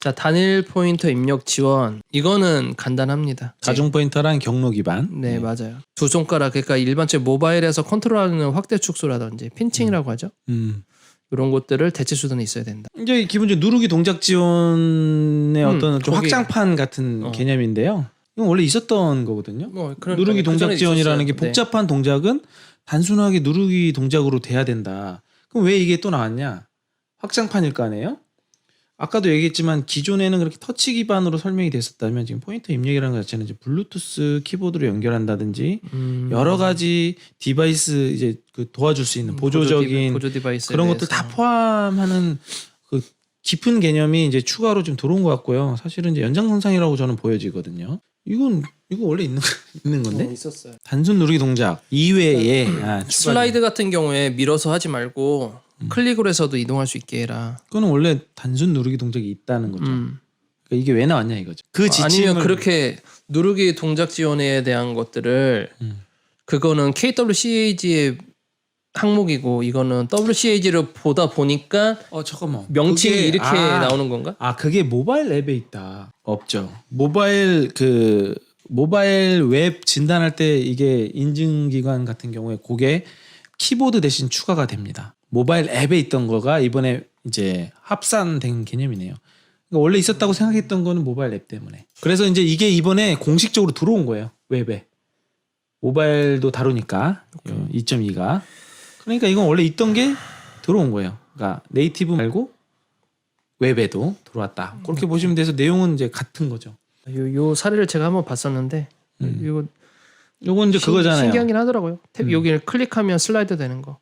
자 단일 포인터 입력 지원 이거는 간단합니다. 다중 포인터랑 경로 기반. 네, 맞아요. 두 손가락 그러니까 일반적 모바일에서 컨트롤하는 확대 축소라든지 핀칭이라고 하죠. 음. 이런 것들을 대체 수단이 있어야 된다. 이제 기본적으로 누르기 동작 지원의 음, 어떤 좀 거기- 확장판 같은 어. 개념인데요. 이건 원래 있었던 거거든요. 뭐 그런 누르기 동작 지원이라는 게 네. 복잡한 동작은 단순하게 누르기 동작으로 돼야 된다. 그럼 왜 이게 또 나왔냐? 확장판일 거 아니에요? 아까도 얘기했지만 기존에는 그렇게 터치 기반으로 설명이 됐었다면 지금 포인터 입력이라는 것 자체는 이제 블루투스 키보드로 연결한다든지 음, 여러 가지 디바이스 이제 그 도와줄 수 있는 보조적인 보조 디바이스 그런 것들 다 포함하는 그 깊은 개념이 이제 추가로 좀 들어온 것 같고요. 사실은 이제 연장선상이라고 저는 보여지거든요. 이건 이거 원래 있는 있는 건데 있었어요. 단순 누르기 동작 이외에 아, 추가- 슬라이드 같은 경우에 밀어서 하지 말고 음. 클릭으로 해서도 이동할 수 있게 해라. 그거는 원래 단순 누르기 동작이 있다는 거죠. 음. 그러니까 이게 왜 나왔냐 이거죠. 그 지침을 아니면 그렇게 누르기 동작 지원에 대한 것들을 음. 그거는 KWCAG의 항목이고 이거는 WCAG를 보다 보니까 어 잠깐만 명칭이 그게- 이렇게 아, 나오는 건가? 아 그게 모바일 앱에 있다. 없죠. 모바일 그 모바일 웹 진단할 때 이게 인증 기관 같은 경우에 그게 키보드 대신 추가가 됩니다. 모바일 앱에 있던 거가 이번에 이제 합산된 개념이네요. 그러니까 원래 있었다고 생각했던 거는 모바일 앱 때문에. 그래서 이제 이게 이번에 공식적으로 들어온 거예요. 웹에. 모바일도 다루니까 2.2가. 그러니까 이건 원래 있던 게 들어온 거예요. 그러니까 네이티브 말고 웹에도 들어왔다. 그렇게 보시면 돼서 내용은 이제 같은 거죠. 요, 요 사례를 제가 한번 봤었는데 음. 이거 요건 이제 신- 그거잖아요. 신기하긴 하더라고요. 탭 음. 여기를 클릭하면 슬라이드 되는 거.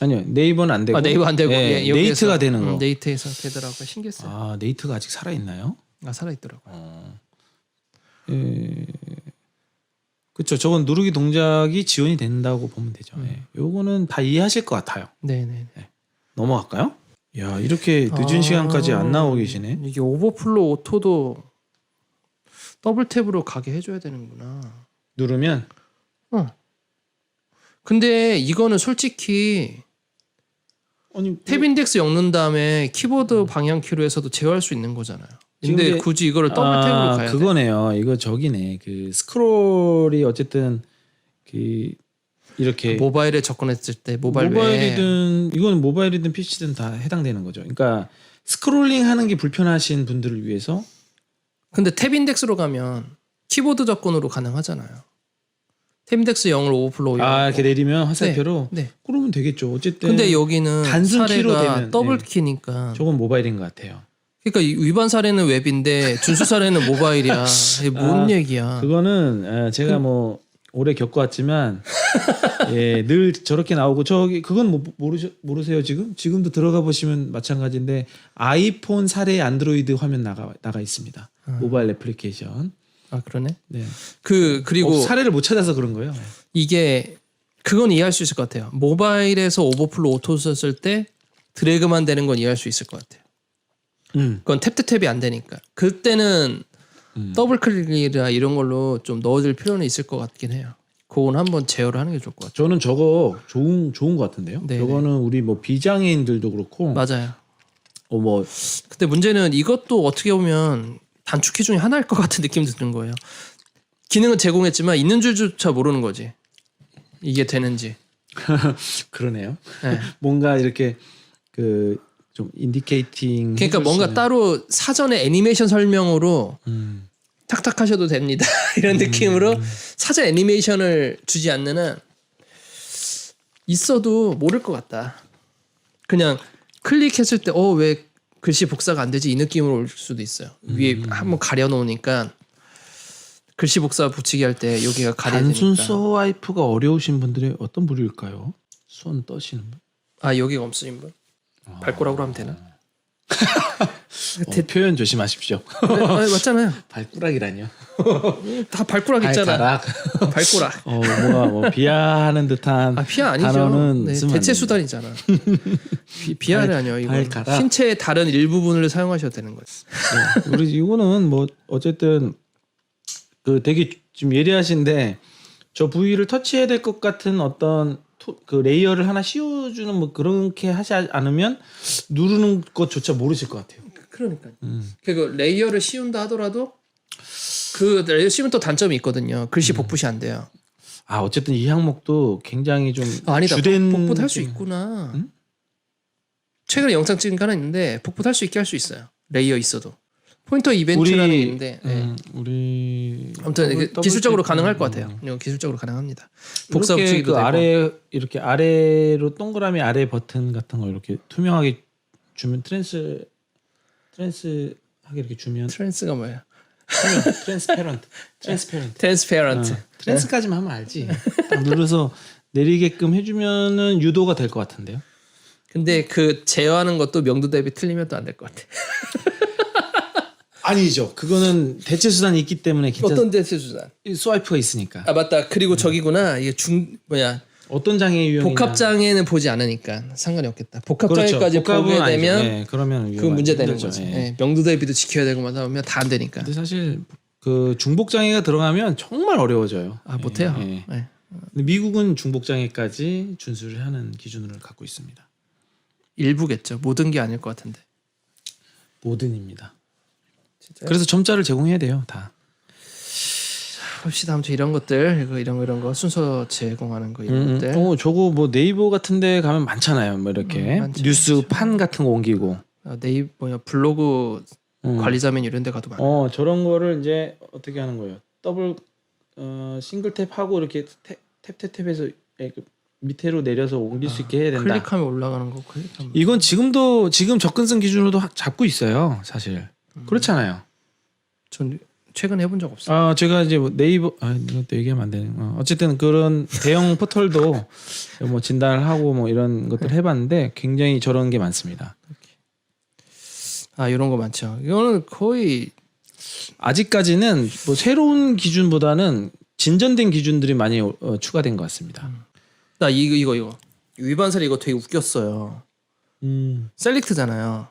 아니요 네이버는 안 되고 아 네이버 안 되고 예, 예, 여기에서, 네이트가 되는 거. 음, 네이트에서 되더라고요. 신기했어요. 아 네이트가 아직 살아 있나요? 아, 살아 있더라고 요. 어. 예. 그렇죠. 저건 누르기 동작이 지원이 된다고 보면 되죠. 음. 예. 요거는 다 이해하실 것 같아요. 네네. 넘어갈까요? 야 이렇게 늦은 아. 시간까지 안 나오고 계시네. 이게 오버플로 오토도 더블 탭으로 가게 해줘야 되는구나. 누르면 근데 이거는 솔직히 아니 탭 인덱스 엮는 다음에 키보드 방향 키로 해서도 제어할 수 있는 거잖아요. 근데 이게- 굳이 이거를 더블 탭으로 아, 가야 돼. 그거네요. 이거 저기네. 그 스크롤이 어쨌든 그 이렇게 모바일에 접근했을 때 모바일 외에 모바일이든 이건 모바일이든 PC든 다 해당되는 거죠. 그러니까 스크롤링 하는 게 불편하신 분들을 위해서 근데 탭 인덱스로 가면 키보드 접근으로 가능하잖아요. 탭 인덱스 0을 오버플로우. 아 이렇게 내리면 화살표로 네. 그러면 되겠죠. 어쨌든 근데 여기는 단순 키로 사례가 되면, 더블 네. 키니까. 저건 모바일인 것 같아요. 그러니까 이 위반 사례는 웹인데 준수 사례는 모바일이야. 이게 뭔 아, 얘기야? 그거는 아, 제가 뭐 오래 겪어왔지만 예, 늘 저렇게 나오고 저기 그건 뭐 모르 모르세요 지금 지금도 들어가 보시면 마찬가지인데 아이폰 사례 안드로이드 화면 나가 나가 있습니다. 음. 모바일 애플리케이션. 아 그러네. 네. 그 그리고 어, 사례를 못 찾아서 그런 거예요. 이게 그건 이해할 수 있을 것 같아요. 모바일에서 오버플로 오토 썼을 때 드래그만 되는 건 이해할 수 있을 것 같아요. 음. 그건 탭탭탭이 안 되니까. 그때는 음. 더블 클릭이라 이런 걸로 좀 넣어줄 필요는 있을 것 같긴 해요. 그건 한번 제어를 하는 게 좋을 것 같아요. 저는 저거 좋은 좋은 것 같은데요. 네네. 저거는 우리 뭐 비장애인들도 그렇고 맞아요. 어 뭐 근데 문제는 이것도 어떻게 보면 단축키 중에 하나일 것 같은 느낌도 드는 거예요. 기능은 제공했지만 있는 줄조차 모르는 거지. 이게 되는지. 그러네요. 네. 뭔가 이렇게 그 좀 인디케이팅 그러니까 뭔가 있는- 따로 사전에 애니메이션 설명으로 음. 탁탁 하셔도 됩니다. 이런 느낌으로 사전 애니메이션을 주지 않는 한 있어도 모를 것 같다. 그냥 클릭했을 때 어 왜 글씨 복사가 안 되지 이 느낌으로 올 수도 있어요. 위에 한번 가려 놓으니까 글씨 복사 붙이기 할 때 여기가 가려지니까. 단순 서와이프가 어려우신 분들의 어떤 부류일까요? 손 떠시는 분? 아 여기가 없으신 분? 발꼬락으로 하면 되나? 어, 표현 조심하십시오. 아, 맞잖아요. 발꾸락이라뇨. 다 발꼬락 있잖아. 발가락. 발꼬락. 어 뭐가 뭐 비하하는 듯한 아 비하 아니죠. 단어는 네, 쓰면 안 대체 됩니다. 수단이잖아. 비, 비하는 아니요. 발가락. 신체의 다른 일부분을 사용하셔도 되는 거예요. 네. 우리 이거는 뭐 어쨌든 그 되게 좀 예리하신데 저 부위를 터치해야 될 것 같은 어떤 토- 그 레이어를 하나 씌워주는 뭐 그렇게 하지 않으면 누르는 것조차 모르실 것 같아요. 그러니까 음. 그 레이어를 씌운다 하더라도 그 레이어 씌우면 또 단점이 있거든요. 글씨 음. 복붙이 안 돼요. 아 어쨌든 이 항목도 굉장히 좀 아, 아니다. 주된 복- 복붙할 수 있구나. 음? 최근에 영상 찍은 거 하나 있는데 복붙할 수 있게 할 수 있어요. 레이어 있어도 포인터 이벤트라는 게 있는데 네. 음, 우리 아무튼 이게 더블- 기술적으로 더블 가능할 것 같아요. 음. 기술적으로 가능합니다. 복사 이렇게 그. 아래 이렇게 아래로 동그라미 아래 버튼 같은 거 이렇게 투명하게 주면 트랜스 트랜스하게 이렇게 주면 트랜스가 뭐예요? 트랜스페런트 트랜스페런트 트랜스페런트. 어, 트랜스까지만 하면 알지 딱 눌러서 내리게끔 해주면은 유도가 될 것 같은데요 근데 그 제어하는 것도 명도 대비 틀리면 또 안 될 것 같아. 아니죠 그거는 대체 수단이 있기 때문에 괜찮 어떤 대체 수단? 스와이프가 있으니까 아 맞다. 그리고 저기구나. 이게 중 뭐야 어떤 장애 유형이나 복합 장애는 보지 않으니까 상관이 없겠다. 복합 장애까지 복합은 보게 아니죠. 되면 예, 그러면 그 문제 되는 힘들죠. 거지. 예. 예, 명도 대비도 지켜야 되고 막 하면 다 안 되니까. 근데 사실 그 중복 장애가 들어가면 정말 어려워져요. 아 못해요. 예, 예. 예. 근데 미국은 중복 장애까지 준수를 하는 기준을 갖고 있습니다. 일부겠죠. 모든 게 아닐 것 같은데. 모든입니다. 진짜요? 그래서 점자를 제공해야 돼요, 다. 봅시다. 아무튼 이런 것들 이거 이런 거 이런 거 순서 제공하는 거 이런 음, 것들. 어, 저거 뭐 네이버 같은데 가면 많잖아요. 뭐 이렇게 음, 많죠, 뉴스 판 같은 거 옮기고. 아, 네이 뭐야 블로그 음. 관리자면 이런 데 가도 많아. 어 저런 거를 이제 어떻게 하는 거예요? 더블 어, 싱글 탭 하고 이렇게 탭탭탭해서 밑으로 내려서 옮길 수 있게 해야 된다. 클릭하면 올라가는 거 클릭하면. 이건 지금도 지금 접근성 기준으로도 하- 잡고 있어요, 사실. 음. 그렇잖아요. 전 최근에 해본 적 없어. 아 제가 이제 뭐 네이버 아 이것도 얘기하면 안 되는. 어, 어쨌든 그런 대형 포털도 뭐 진단을 하고 뭐 이런 것들 을 해봤는데 굉장히 저런 게 많습니다. 아 이런 거 많죠. 이거는 거의 아직까지는 뭐 새로운 기준보다는 진전된 기준들이 많이 어, 추가된 것 같습니다. 나 이거 이거 이거 위반 사례 이거 되게 웃겼어요. 음, 셀렉트잖아요.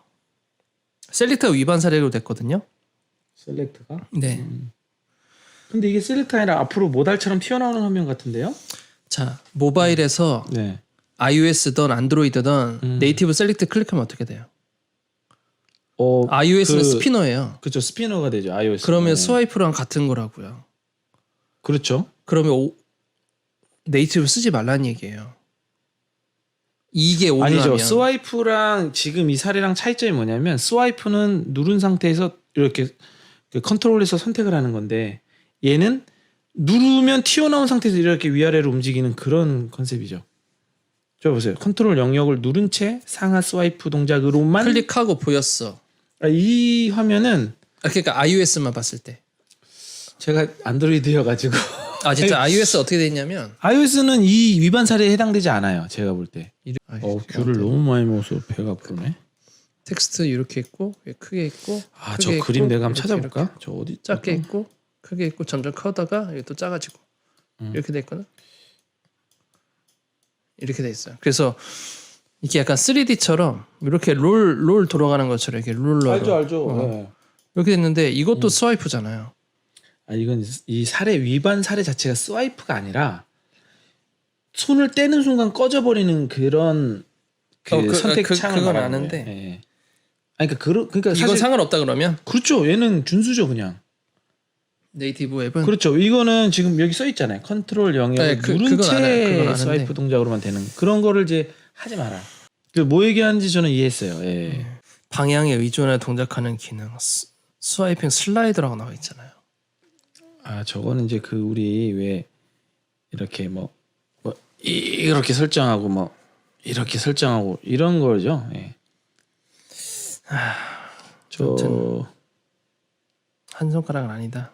셀렉트가 위반 사례로 됐거든요. 셀렉트가. 네. 근데 이게 셀렉트 아니라 앞으로 모달처럼 튀어나오는 화면 같은데요? 자 모바일에서 네. iOS든 안드로이드든 음. 네이티브 셀렉트 클릭하면 어떻게 돼요? 어, iOS는 그- 스피너예요. 그렇죠. 스피너가 되죠. iOS. 그러면 네. 스와이프랑 같은 거라고요. 그렇죠. 그러면 오, 네이티브 쓰지 말라는 얘기예요. 이게 오류라면 아니죠. 스와이프랑 지금 이 사례랑 차이점이 뭐냐면 스와이프는 누른 상태에서 이렇게 그 컨트롤에서 선택을 하는 건데 얘는 누르면 튀어나온 상태에서 이렇게 위아래로 움직이는 그런 컨셉이죠. 저 보세요. 컨트롤 영역을 누른 채 상하 스와이프 동작으로만 클릭하고 보였어. 아, 이 화면은 아, 그러니까 iOS만 봤을 때. 제가 안드로이드여가지고 아 진짜 iOS 어떻게 돼 있냐면 iOS는 이 위반 사례에 해당되지 않아요. 제가 볼 때. 아, 어, 귤을 너무 많이 먹어서 배가 부르네. 텍스트 이렇게 있고 위에 크게 있고 아, 저 그림 내가 한번 찾아볼까? 이렇게 저 어디 작게 있고 크게 있고 점점 커다가 이게 또 작아지고 음. 이렇게 돼 있거든. 이렇게 돼 있어요. 그래서 이게 약간 3D처럼 이렇게 롤 롤 돌아가는 것처럼 이렇게 룰러로 알죠, 알죠. 어. 네. 이렇게 됐는데 이것도 스와이프잖아요. 아 이건 이 사례 위반 사례 자체가 스와이프가 아니라 손을 떼는 순간 꺼져버리는 그런 그 어, 그- 선택 그- 창을 그건 말하는 아는데. 아니 그러니까 그러, 그러니까 이건 사실 상관없다 그러면 그렇죠. 얘는 준수죠 그냥. 네이티브 앱은 그렇죠. 이거는 지금 여기 써 있잖아요. 컨트롤 영역을 네, 그- 누른 그건 채 알아요. 그건 아는데. 스와이프 동작으로만 되는 그런 거를 이제 하지 마라. 그 뭐 얘기하는지 저는 이해했어요. 예. 음. 방향에 의존해 동작하는 기능 스, 스와이핑 슬라이드라고 나와 있잖아요. 아 저거는 이제 그 우리 왜 이렇게 뭐, 뭐 이- 이렇게 설정하고 뭐 이렇게 설정하고 이런 거죠. 예. 저 한 손가락은 아니다.